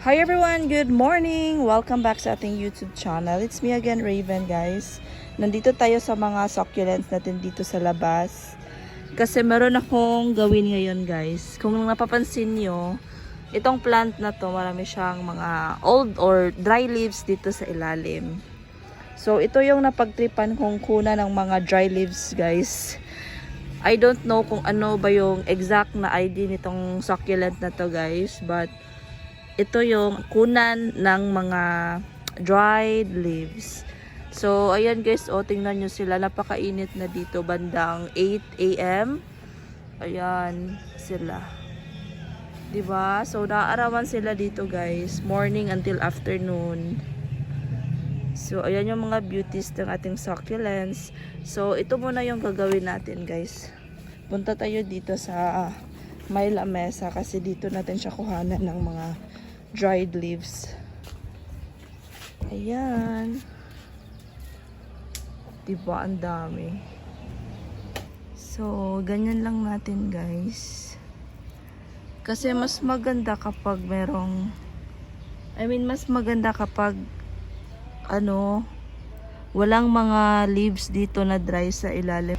Hi everyone, good morning! Welcome back sa ating YouTube channel. It's me again, Raven guys. Nandito tayo sa mga succulents natin dito sa labas. Kasi meron akong gawin ngayon guys. Kung napapansin nyo, itong plant na to, marami siyang mga old or dry leaves dito sa ilalim. So ito yung napagtripan kong kuna ng mga dry leaves guys. I don't know kung ano ba yung exact na ID nitong succulent na to guys. But ito yung kunan ng mga dried leaves. So, ayan guys, o, tingnan nyo sila. Napakainit na dito, bandang 8 a.m. Ayan, sila. ba So, naaarawan sila dito guys, morning until afternoon. So, ayan yung mga beauties ng ating succulents. So, ito muna yung gagawin natin guys. Punta tayo dito sa may lamesa kasi dito natin siya kuhanan ng mga dried leaves. Ayan. Diba, ang dami. So, ganyan lang natin guys. Kasi mas maganda kapag merong I mean, mas maganda kapag ano, walang mga leaves dito na dry sa ilalim.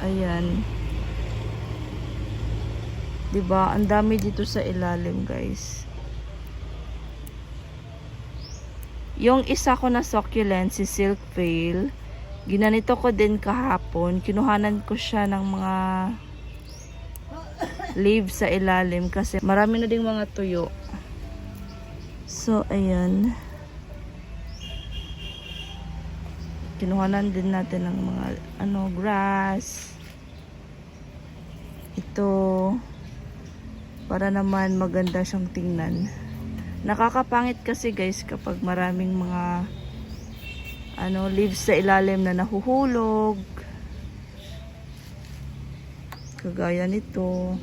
Ayan. 'Di ba? Ang dami dito sa ilalim, guys. Yung isa ko na succulent, si Silk Veil, ginanito ko din kahapon. Kinuhanan ko siya ng mga leaves sa ilalim kasi marami na ding mga tuyo. So, ayan. Kinuhanan din natin ng mga ano, grass. Ito para naman maganda siyang tingnan. Nakakapangit kasi guys kapag maraming mga ano leaves sa ilalim na nahuhulog. Kagaya nito.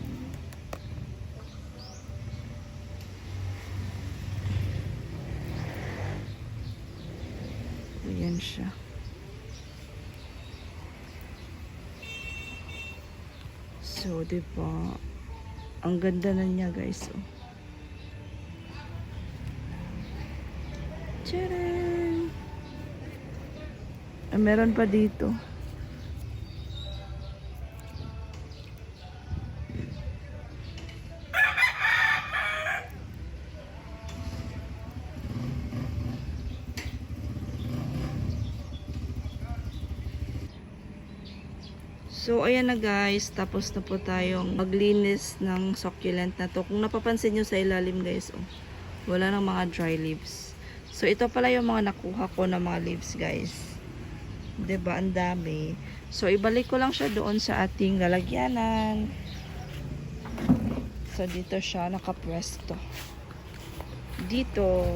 Ayan siya. So, di ba? Ang ganda na niya, guys. Oh. Tcharan! Ah, meron pa dito. So, ayan na guys. Tapos na po tayong maglinis ng succulent na to. Kung napapansin nyo sa ilalim guys, oh, wala nang mga dry leaves. So, ito pala yung mga nakuha ko na mga leaves guys. ba Ang dami. So, ibalik ko lang siya doon sa ating lalagyanan. So, dito siya nakapwesto. Dito.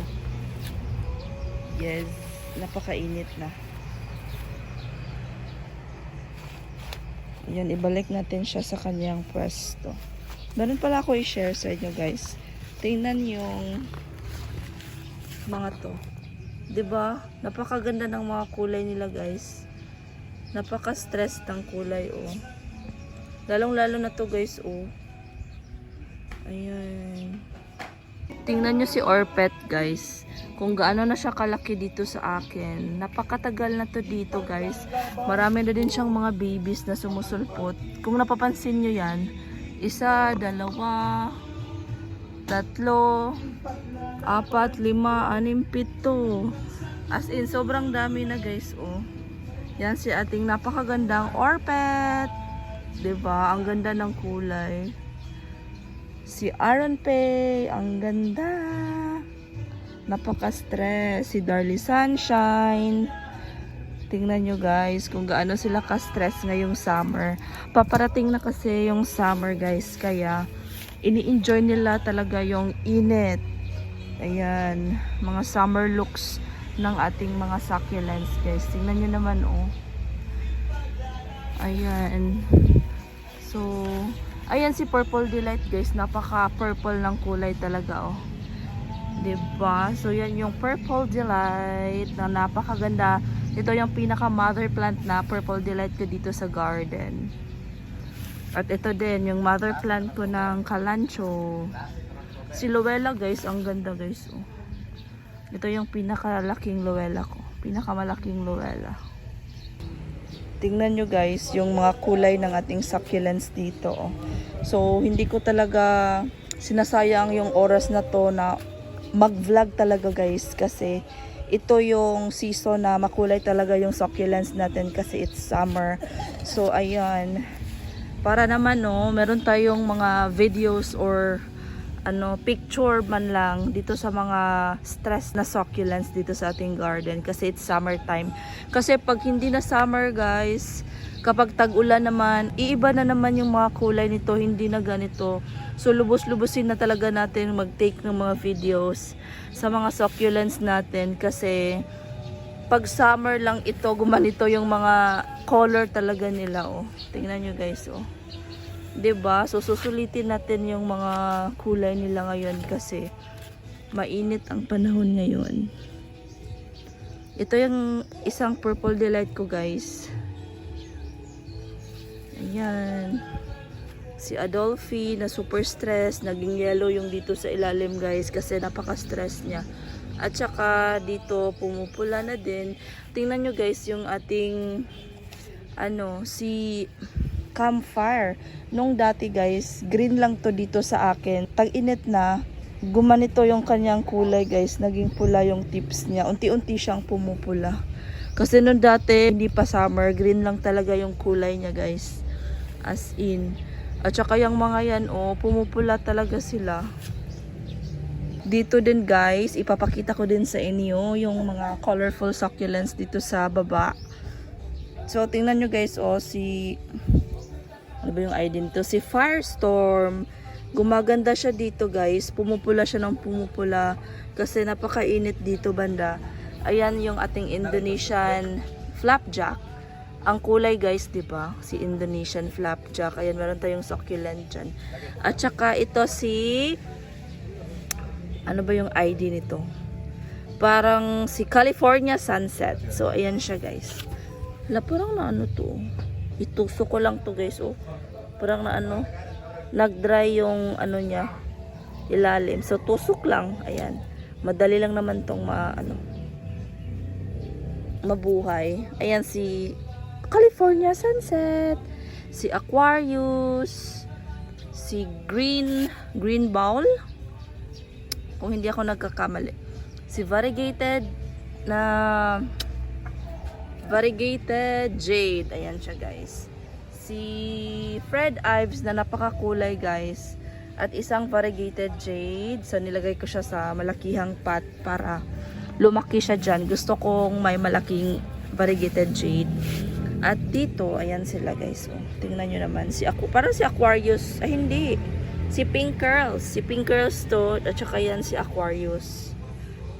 Yes. Napakainit na. Yan, ibalik natin siya sa kanyang pwesto. Ganun pala ako i-share sa inyo guys. Tingnan yung mga to. 'Di ba? Napakaganda ng mga kulay nila guys. Napaka-stress ng kulay oh. Lalong-lalo na to guys oh. Ayan. Tingnan nyo si Orpet guys. Kung gaano na siya kalaki dito sa akin. Napakatagal na to dito guys. Marami na din siyang mga babies na sumusulpot. Kung napapansin nyo yan, isa, dalawa, tatlo, apat, lima, anim, pito. As in, sobrang dami na guys, oh. Yan si ating napakagandang Orpet. ba Ang ganda ng kulay. Si Aaron Pay, ang ganda. Napaka-stress. Si Darly Sunshine. Tingnan nyo guys kung gaano sila ka-stress ngayong summer. Paparating na kasi yung summer guys. Kaya ini-enjoy nila talaga yung init. Ayan. Mga summer looks ng ating mga succulents guys. Tingnan nyo naman oh. Ayan. So, ayan si Purple Delight guys. Napaka-purple ng kulay talaga oh. ba? So, yan yung Purple Delight na napakaganda. Ito yung pinaka mother plant na Purple Delight ko dito sa garden. At ito din, yung mother plant ko ng Kalancho. Si Luella guys, ang ganda guys. Oh. Ito yung pinakalaking Luella ko. Pinakamalaking Luella. Tingnan nyo guys, yung mga kulay ng ating succulents dito. Oh. So, hindi ko talaga sinasayang yung oras na to na mag-vlog talaga guys kasi ito yung season na makulay talaga yung succulents natin kasi it's summer. So, ayan. Para naman no, meron tayong mga videos or ano, picture man lang dito sa mga stress na succulents dito sa ating garden kasi it's summertime. Kasi pag hindi na summer guys, kapag tag-ulan naman, iiba na naman yung mga kulay nito, hindi na ganito. So lubos-lubosin na talaga natin mag-take ng mga videos sa mga succulents natin kasi pag summer lang ito, gumanito yung mga color talaga nila oh. Tingnan nyo guys oh. Ba? So susulitin natin yung mga kulay nila ngayon kasi mainit ang panahon ngayon. Ito yung isang purple delight ko, guys. Ayan. Si Adolphe na super stress, naging yellow yung dito sa ilalim, guys, kasi napaka-stress niya. At saka dito pumupula na din. Tingnan nyo guys yung ating ano, si campfire. Nung dati guys, green lang to dito sa akin. Tag-init na, gumanito yung kanyang kulay guys. Naging pula yung tips niya. Unti-unti siyang pumupula. Kasi nung dati, hindi pa summer, green lang talaga yung kulay niya guys. As in. At saka yung mga yan, oh, pumupula talaga sila. Dito din guys, ipapakita ko din sa inyo yung mga colorful succulents dito sa baba. So, tingnan nyo guys, oh, si ano ba yung ID nito? Si Firestorm. Gumaganda siya dito guys. Pumupula siya ng pumupula. Kasi napakainit dito banda. Ayan yung ating Indonesian flapjack. Ang kulay guys, di ba? Si Indonesian flapjack. Ayan, meron tayong succulent dyan. At saka ito si... Ano ba yung ID nito? Parang si California Sunset. So, ayan siya guys. Hala, parang na ano to. Ituso ko lang to guys. Oh. Parang na ano. Nag-dry yung ano niya. Ilalim. So, tusok lang. Ayan. Madali lang naman tong ma, ano, mabuhay. Ayan si California Sunset. Si Aquarius. Si Green, Green Bowl. Kung hindi ako nagkakamali. Si Variegated na variegated jade. Ayan siya guys. Si Fred Ives na napakakulay guys. At isang variegated jade. So nilagay ko siya sa malakihang pot para lumaki siya dyan. Gusto kong may malaking variegated jade. At dito, ayan sila guys. Oh, tingnan nyo naman. Si ako, parang si Aquarius. Ay hindi. Si Pink Curls. Si Pink Curls to. At saka yan si Aquarius.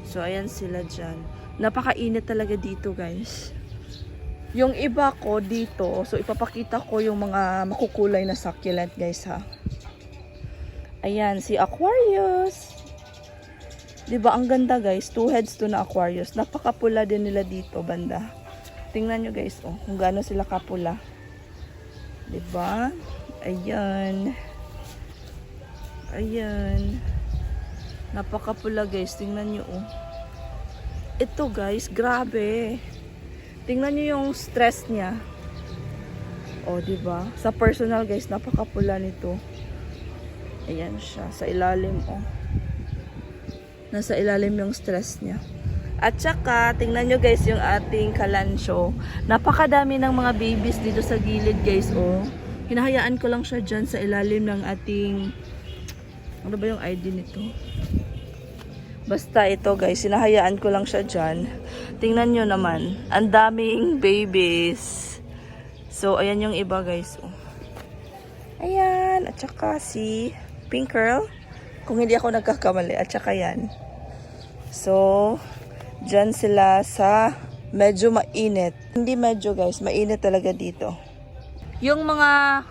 So ayan sila dyan. Napakainit talaga dito guys. Yung iba ko dito, so ipapakita ko yung mga makukulay na succulent guys ha. Ayan, si Aquarius. 'Di ba ang ganda guys? Two heads to na Aquarius. Napakapula din nila dito banda. Tingnan nyo guys, oh, kung gaano sila kapula. 'Di ba? Ayan. Ayan. Napakapula guys, tingnan nyo oh. Ito guys, grabe. Tingnan nyo yung stress niya. O, di ba? Sa personal, guys, napakapula nito. Ayan siya. Sa ilalim, oh. Nasa ilalim yung stress niya. At saka, tingnan nyo guys yung ating kalansyo. Napakadami ng mga babies dito sa gilid guys, oh. Hinahayaan ko lang siya dyan sa ilalim ng ating... Ano ba yung ID nito? Basta ito guys, sinahayaan ko lang siya dyan. Tingnan nyo naman, ang daming babies. So, ayan yung iba guys. Oh. Ayan, at saka si Pink Curl. Kung hindi ako nagkakamali, at saka yan. So, dyan sila sa medyo mainit. Hindi medyo guys, mainit talaga dito. Yung mga,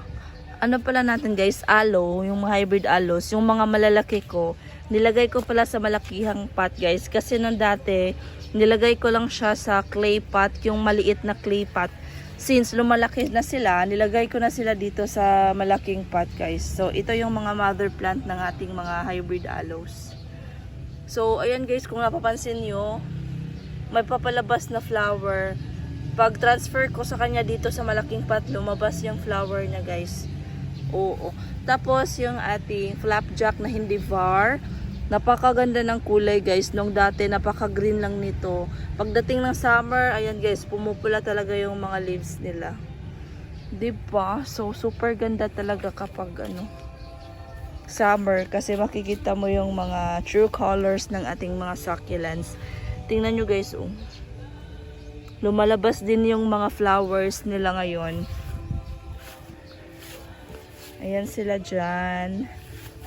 ano pala natin guys, aloe, yung mga hybrid aloes, yung mga malalaki ko, nilagay ko pala sa malakihang pot guys kasi nung dati nilagay ko lang siya sa clay pot yung maliit na clay pot since lumalaki na sila, nilagay ko na sila dito sa malaking pot guys. So ito yung mga mother plant ng ating mga hybrid aloes. So ayan guys, kung napapansin nyo, may papalabas na flower. Pag transfer ko sa kanya dito sa malaking pot, lumabas yung flower niya guys. Oo. Tapos yung ating flapjack na hindi var, napakaganda ng kulay guys. Nung dati napaka-green lang nito. Pagdating ng summer, ayan guys, pumupula talaga yung mga leaves nila. 'Di ba? So super ganda talaga kapag ano summer kasi makikita mo yung mga true colors ng ating mga succulents. Tingnan nyo guys, oh. Lumalabas din yung mga flowers nila ngayon. Ayan sila dyan.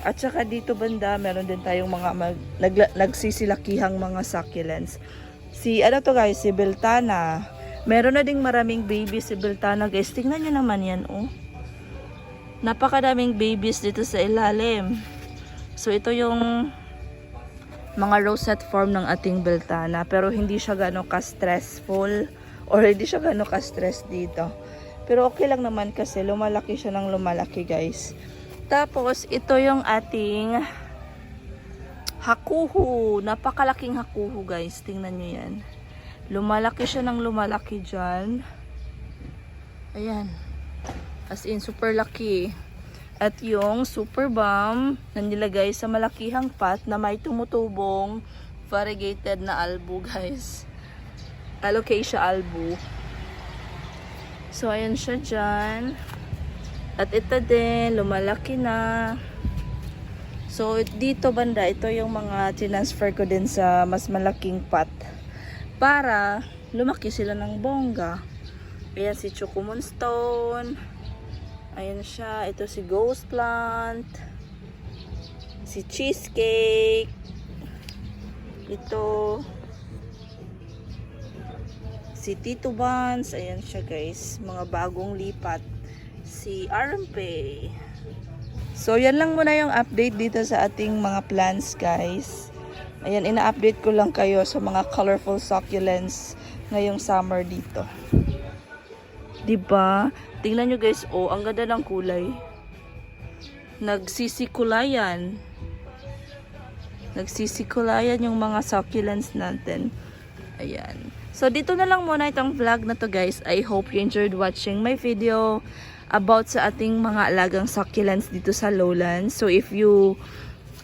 At saka dito banda, meron din tayong mga mag, nagla- nagsisilakihang mga succulents. Si, ano to guys, si Beltana. Meron na ding maraming baby si Beltana guys. Tingnan nyo naman yan, oh. Napakadaming babies dito sa ilalim. So, ito yung mga rosette form ng ating Beltana. Pero hindi siya gano'ng ka-stressful or hindi siya gano'ng ka-stress dito. Pero okay lang naman kasi lumalaki siya ng lumalaki guys. Tapos, ito yung ating hakuhu. Napakalaking hakuhu guys. Tingnan nyo yan. Lumalaki siya ng lumalaki dyan. Ayan. As in, super laki. At yung super bomb na nilagay sa malakihang pot na may tumutubong variegated na albu guys. Alocasia albu. So, ayan siya dyan. At ito din, lumalaki na. So, dito banda, ito yung mga transfer ko din sa mas malaking pot. Para lumaki sila ng bongga. Ayan si Choco Moonstone. Ayan siya. Ito si Ghost Plant. Si Cheesecake. Ito. Si Tito Buns. Ayan siya guys. Mga bagong lipat. Si RMP. So, yan lang muna yung update dito sa ating mga plants, guys. Ayan, ina-update ko lang kayo sa mga colorful succulents ngayong summer dito. 'Di ba? Tingnan nyo guys, oh, ang ganda ng kulay. Nagsisikulayan. Nagsisikulayan yung mga succulents natin. Ayan. So, dito na lang muna itong vlog na to guys. I hope you enjoyed watching my video about sa ating mga alagang succulents dito sa lowlands. So, if you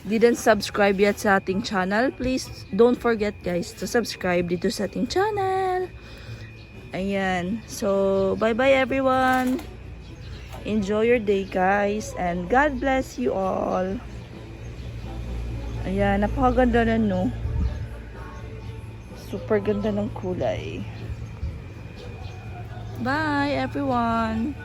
didn't subscribe yet sa ating channel, please don't forget guys to subscribe dito sa ating channel. Ayan. So, bye-bye everyone. Enjoy your day guys and God bless you all. Ayan, napakaganda na no. Super ganda ng kulay. Bye everyone.